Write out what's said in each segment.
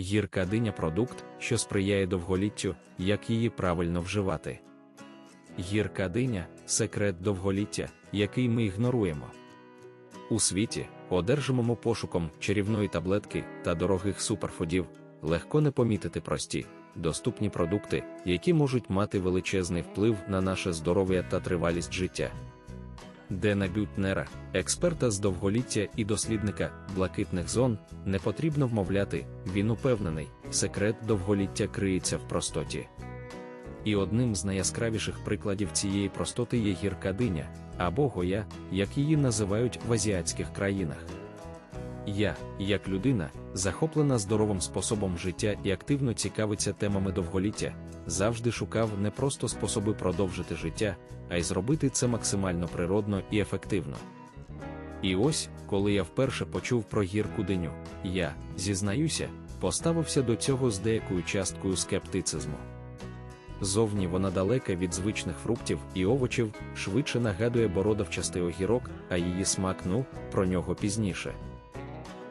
Гірка диня продукт, що сприяє довголіттю, як її правильно вживати. Гірка диня секрет довголіття, який ми ігноруємо. У світі, одержимому пошуком чарівної таблетки та дорогих суперфудів, легко не помітити прості, доступні продукти, які можуть мати величезний вплив на наше здоров'я та тривалість життя. Дена Бютнера, експерта з довголіття і дослідника блакитних зон, не потрібно вмовляти, він упевнений, секрет довголіття криється в простоті. І одним з найяскравіших прикладів цієї простоти є гірка диня, або гоя, як її називають в азіатських країнах. Я, як людина, захоплена здоровим способом життя і активно цікавиться темами довголіття, завжди шукав не просто способи продовжити життя, а й зробити це максимально природно і ефективно. І ось, коли я вперше почув про гірку диню, я, зізнаюся, поставився до цього з деякою часткою скептицизму. Зовні вона далека від звичних фруктів і овочів, швидше нагадує бородавчастий огірок, а її смак ну, про нього пізніше.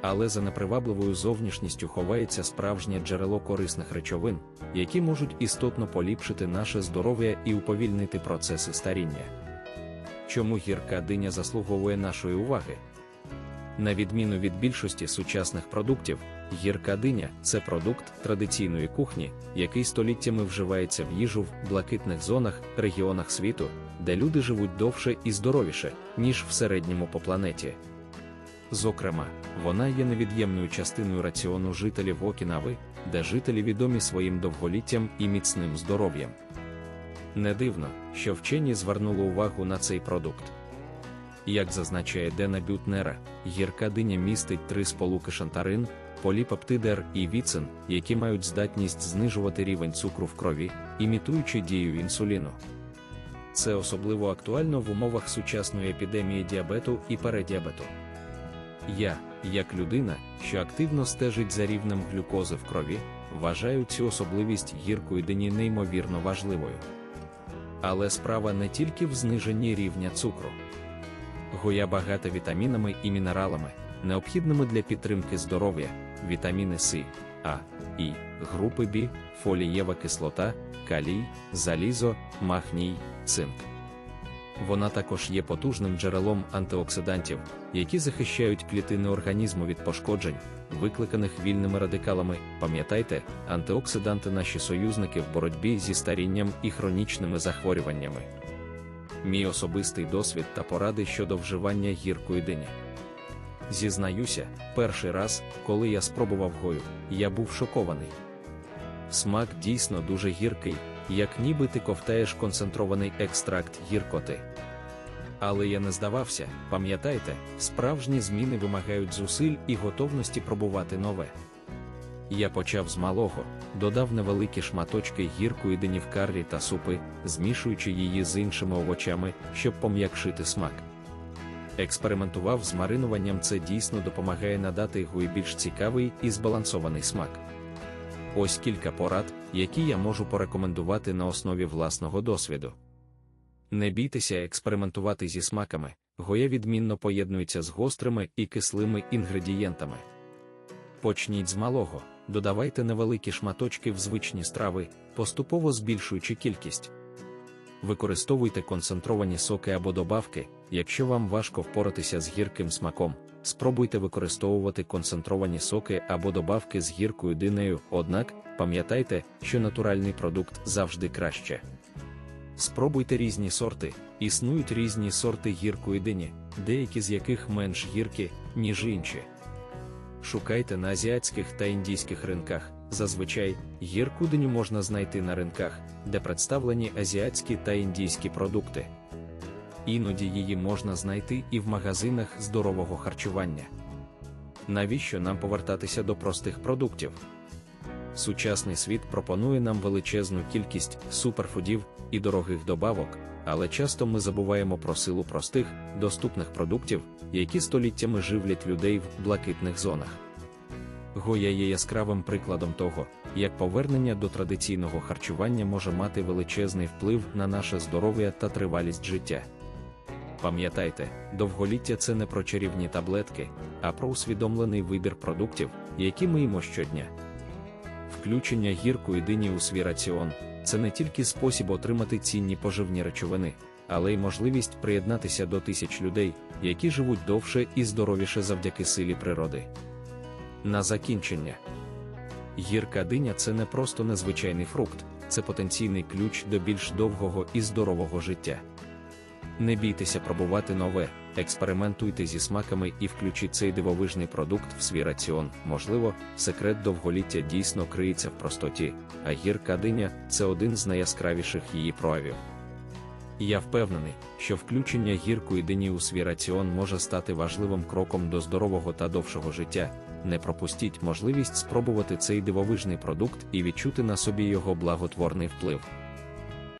Але за непривабливою зовнішністю ховається справжнє джерело корисних речовин, які можуть істотно поліпшити наше здоров'я і уповільнити процеси старіння. Чому гірка диня заслуговує нашої уваги? На відміну від більшості сучасних продуктів, гірка диня це продукт традиційної кухні, який століттями вживається в їжу в блакитних зонах, регіонах світу, де люди живуть довше і здоровіше, ніж в середньому по планеті. Зокрема, вона є невід'ємною частиною раціону жителів Окінави, де жителі відомі своїм довголіттям і міцним здоров'ям. Не дивно, що вчені звернули увагу на цей продукт. Як зазначає Дена Бютнера, гірка диня містить три сполуки шантарин, поліпептидер і віцин, які мають здатність знижувати рівень цукру в крові, імітуючи дію інсуліну. Це особливо актуально в умовах сучасної епідемії діабету і передіабету. Я, як людина, що активно стежить за рівнем глюкози в крові, вважаю цю особливість гіркої дині неймовірно важливою. Але справа не тільки в зниженні рівня цукру. Гоя багата вітамінами і мінералами, необхідними для підтримки здоров'я, вітаміни С, А, І, групи Б, фолієва кислота, калій, залізо, магній, цинк. Вона також є потужним джерелом антиоксидантів, які захищають клітини організму від пошкоджень, викликаних вільними радикалами. Пам'ятайте, антиоксиданти наші союзники в боротьбі зі старінням і хронічними захворюваннями. Мій особистий досвід та поради щодо вживання гіркої дині. Зізнаюся, перший раз, коли я спробував гою, я був шокований. Смак дійсно дуже гіркий, як ніби ти ковтаєш концентрований екстракт гіркоти. Але я не здавався, пам'ятайте, справжні зміни вимагають зусиль і готовності пробувати нове. Я почав з малого, додав невеликі шматочки гіркої дині в каррі та супи, змішуючи її з іншими овочами, щоб пом'якшити смак. Експериментував з маринуванням, це дійсно допомагає надати гуї більш цікавий і збалансований смак. Ось кілька порад, які я можу порекомендувати на основі власного досвіду. Не бійтеся експериментувати зі смаками, гоя відмінно поєднується з гострими і кислими інгредієнтами. Почніть з малого, додавайте невеликі шматочки в звичні страви, поступово збільшуючи кількість. Використовуйте концентровані соки або добавки, якщо вам важко впоратися з гірким смаком. Спробуйте використовувати концентровані соки або добавки з гіркою динею, однак пам'ятайте, що натуральний продукт завжди краще. Спробуйте різні сорти, існують різні сорти гіркої дині, деякі з яких менш гіркі, ніж інші. Шукайте на азіатських та індійських ринках. Зазвичай гірку диню можна знайти на ринках, де представлені азіатські та індійські продукти. Іноді її можна знайти і в магазинах здорового харчування. Навіщо нам повертатися до простих продуктів? Сучасний світ пропонує нам величезну кількість суперфудів і дорогих добавок, але часто ми забуваємо про силу простих, доступних продуктів, які століттями живлять людей в блакитних зонах. Гоя є яскравим прикладом того, як повернення до традиційного харчування може мати величезний вплив на наше здоров'я та тривалість життя. Пам'ятайте, довголіття це не про чарівні таблетки, а про усвідомлений вибір продуктів, які ми їмо щодня. Включення гіркої дині у свій раціон це не тільки спосіб отримати цінні поживні речовини, але й можливість приєднатися до тисяч людей, які живуть довше і здоровіше завдяки силі природи. На закінчення. Гірка диня це не просто незвичайний фрукт, це потенційний ключ до більш довгого і здорового життя. Не бійтеся пробувати нове, експериментуйте зі смаками і включіть цей дивовижний продукт в свій раціон. Можливо, секрет довголіття дійсно криється в простоті, а гірка диня це один з найяскравіших її проявів. Я впевнений, що включення гіркої дині у свій раціон може стати важливим кроком до здорового та довшого життя. Не пропустіть можливість спробувати цей дивовижний продукт і відчути на собі його благотворний вплив.